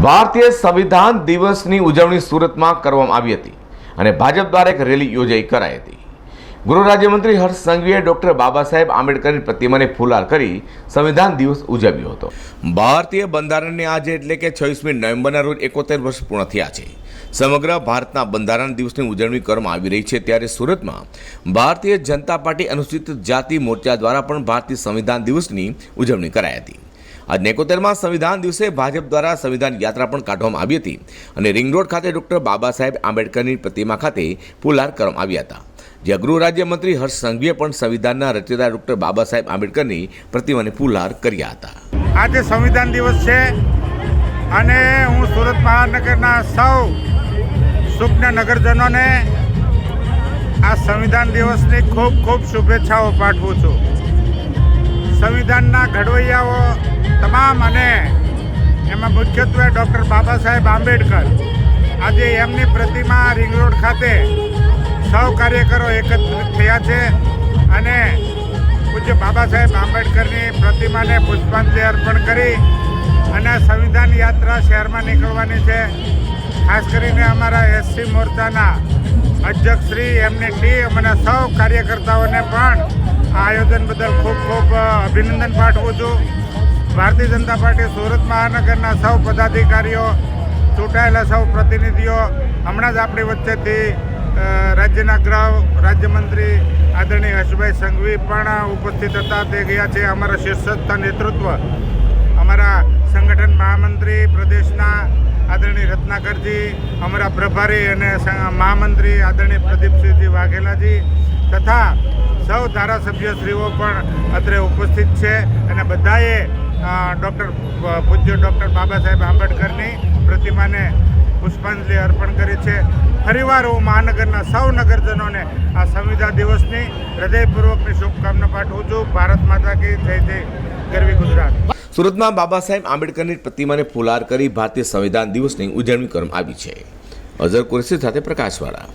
ભારતીય સંવિધાન દિવસની ઉજવણી સુરતમાં કરવામાં આવી હતી અને ભાજપ દ્વારા એક રેલી યોજાઈ કરાઈ હતી. ગૃહ રાજ્યમંત્રી હર્ષ સંઘવીએ ડોક્ટર બાબા સાહેબ આંબેડકરની પ્રતિમાને ફુલાર કરી સંવિધાન દિવસ ઉજવ્યો હતો. ભારતીય બંધારણને આજે એટલે કે છવ્વીસમી નવેમ્બરના રોજ એકોતેર વર્ષ પૂર્ણ થયા છે. સમગ્ર ભારતના બંધારણ દિવસની ઉજવણી કરવામાં આવી રહી છે ત્યારે સુરતમાં ભારતીય જનતા પાર્ટી અનુસૂચિત જાતિ મોરચા દ્વારા પણ ભારતીય સંવિધાન દિવસની ઉજવણી કરાઈ હતી. આજ નેકોતેરમાં સંવિધાન દિવસે ભાજપ દ્વારા સંવિધાન યાત્રા પણ કાઢવામાં આવી હતી અને રિંગ ખાતે ડૉક્ટર બાબા સાહેબ આંબેડકરની પ્રતિમા ખાતે પુલાર કરવામાં આવ્યા હતા. જ્યાં ગૃહ રાજ્યમંત્રી હર્ષ સંઘવીએ પણ સંવિધાનના રચયિતા ડોક્ટર બાબા સાહેબ આંબેડકરની પ્રતિમાને પુલાર કર્યા હતા. આજે સંવિધાન દિવસ છે અને હું સુરત મહાનગરના સૌ સુપ્ન નગરજનોને આ સંવિધાન દિવસની ખૂબ ખૂબ શુભેચ્છાઓ પાઠવું છું. સંવિધાનના ઘડવૈયાઓ તમામ અને એમાં મુખ્યત્વે ડૉક્ટર બાબા સાહેબ આંબેડકર આજે એમની પ્રતિમા રિંગ રોડ ખાતે સૌ કાર્યકરો એકત્રિત થયા છે અને પૂજ્ય બાબા સાહેબ આંબેડકરની પ્રતિમાને પુષ્પાંજલિ અર્પણ કરી અને સંવિધાન યાત્રા શહેરમાં નીકળવાની છે. ખાસ કરીને અમારા એસસી મોરચાના અધ્યક્ષશ્રી એમની ટીમ અને સૌ કાર્યકર્તાઓને પણ આ આયોજન બદલ ખૂબ ખૂબ અભિનંદન પાઠવું છું. ભારતીય જનતા પાર્ટી સુરત મહાનગરના સૌ પદાધિકારીઓ, ચૂંટાયેલા સૌ પ્રતિનિધિઓ, હમણાં જ આપણી વચ્ચેથી રાજ્યના ગૃહ રાજ્યમંત્રી આદરણીય હર્ષભાઈ સંઘવી પણ ઉપસ્થિત હતા. તે ગયા છે અમારા શીર્ષસ્થ નેતૃત્વ. અમારા સંગઠન મહામંત્રી, પ્રદેશના આદરણીય રત્નાકરજી, અમારા પ્રભારી અને મહામંત્રી આદરણીય પ્રદીપસિંહજી વાઘેલાજી તથા સૌ ધારાસભ્યશ્રીઓ પણ અત્રે ઉપસ્થિત છે. અને બધાએ ડૉક્ટર પૂજ્ય ડૉક્ટર બાબા સાહેબ આંબેડકરની પ્રતિમાને પુષ્પાંજલિ અર્પણ કરી છે. ફરીવાર હું મહાનગરના સૌ નગરજનોને આ સંવિધાન દિવસની હૃદયપૂર્વકની શુભકામના પાઠવું છું. ભારત માતા કી જય જય. ગરવી ગુજરાત. સુરતમાં બાબા સાહેબ આંબેડકરની પ્રતિમાને ફુલાર કરી ભારતીય સંવિધાન દિવસની ઉજવણી કરવામાં આવી છે. અઝર કુરેશી સાથે પ્રકાશવાળા.